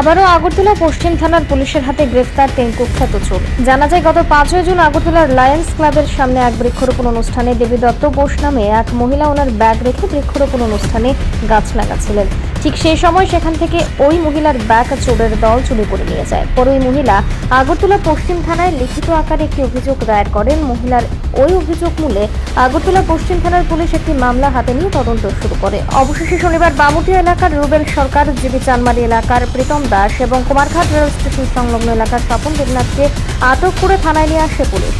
আবারও আগরতলা পশ্চিম থানার পুলিশের হাতে গ্রেফতার তিন কুখ্যাত চোর। জানা যায়, গত পাঁচই জুন আগরতলার লায়ন্স ক্লাবের সামনে এক বৃক্ষরোপণ অনুষ্ঠানে দেবী দত্ত বোস নামে এক মহিলা ওনার ব্যাগ রেখে বৃক্ষরোপণ অনুষ্ঠানে গাছ লাগাচ্ছিলেন ঠিক সেই সময় সেখান থেকে ওই মহিলার ব্যাগ চোরের দল চুরি করে নিয়ে যায়। পরে ওই মহিলা আগরতলা পশ্চিম থানায় লিখিত আকারে একটি অভিযোগ দায়ের করেন। মহিলার ওই অভিযোগ মূলে আগরতলা পশ্চিম থানার পুলিশ একটি মামলা হাতে নিয়ে তদন্ত শুরু করে। অবশেষে শনিবার বামুটিয়া এলাকার রুবেল সরকার, জিবি চানমারি এলাকার প্রীতম দাস এবং কুমারঘাট রেল স্টেশন সংলগ্ন এলাকার স্বপন দেবনাথকে আটক করে থানায় নিয়ে আসে পুলিশ।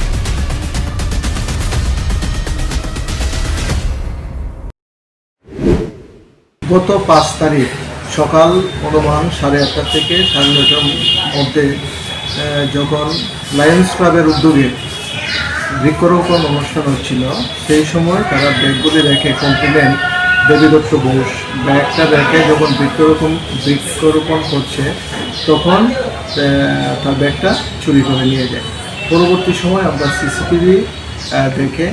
গত পাঁচ তারিখ সকাল অনুমান সাড়ে আটটা থেকে সাড়ে নটার মধ্যে যখন লায়ন্স ক্লাবের উদ্যোগে বৃক্ষরোপণ অনুষ্ঠান হচ্ছিল। সেই সময় তারা ব্যাগগুলি রেখে কমপ্লেন দেবী দত্ত ঘোষ ব্যাগটা রেখে যখন বৃক্ষরোপণ বৃক্ষরোপণ করছে, তখন তার ব্যাগটা চুরি করে নিয়ে যায়। পরবর্তী সময় আমরা সিসিটিভি দেখে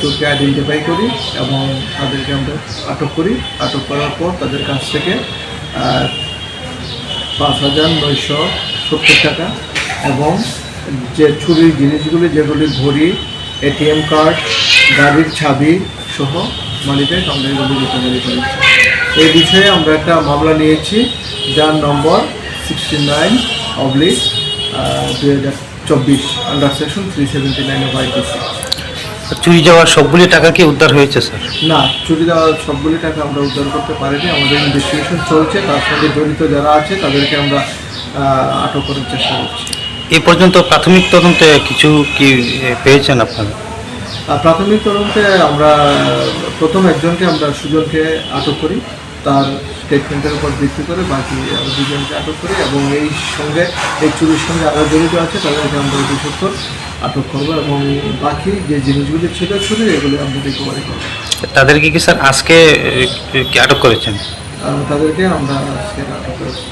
চোরকে আইডেন্টিফাই করি এবং তাদেরকে আমরা আটক করি। আটক করার পর তাদের কাছ থেকে পাঁচ হাজার নয়শো সত্তর টাকা এবং যে চুরির জিনিসগুলি যেগুলি ঘড়ি এটিএম কার্ড গাড়ির ছাবি সহ মালিকের এগুলি রিকভারি করেছি এই বিষয়ে আমরা একটা মামলা নিয়েছি যার নম্বর সিক্সটি নাইন অবলিক দুই হাজার চব্বিশ under section three seventy nine of চুরি যাওয়া সবগুলি টাকা কি উদ্ধার হয়েছে স্যার? না চুরি দেওয়া সবগুলি টাকা আমরা উদ্ধার করতে পারিনি আমাদের ইনভেস্টিগেশন চলছে তার সঙ্গে জড়িত যারা আছে তাদেরকে আমরা আটক করার চেষ্টা করছি। এ পর্যন্ত প্রাথমিক তদন্তে কিছু কি পেয়েছেন আপনারা? প্রাথমিক তদন্তে আমরা প্রথম একজনকে আমরা সুজনকে আটক করি। তার স্টেটমেন্টের উপর ভিত্তি করে বাকি দুজনকে আটক করি এবং এই সঙ্গে এই চুরির সঙ্গে আরও জড়িত আছে তাদেরকে আমরা অতি সত্তর আটক করব এবং বাকি যে জিনিসগুলি ছিল চুরি এগুলি আমরা রিকভারি করব। তাদেরকে কি স্যার আজকে কি আটক করেছেন? তাদেরকে আমরা আজকে আটক করেছি।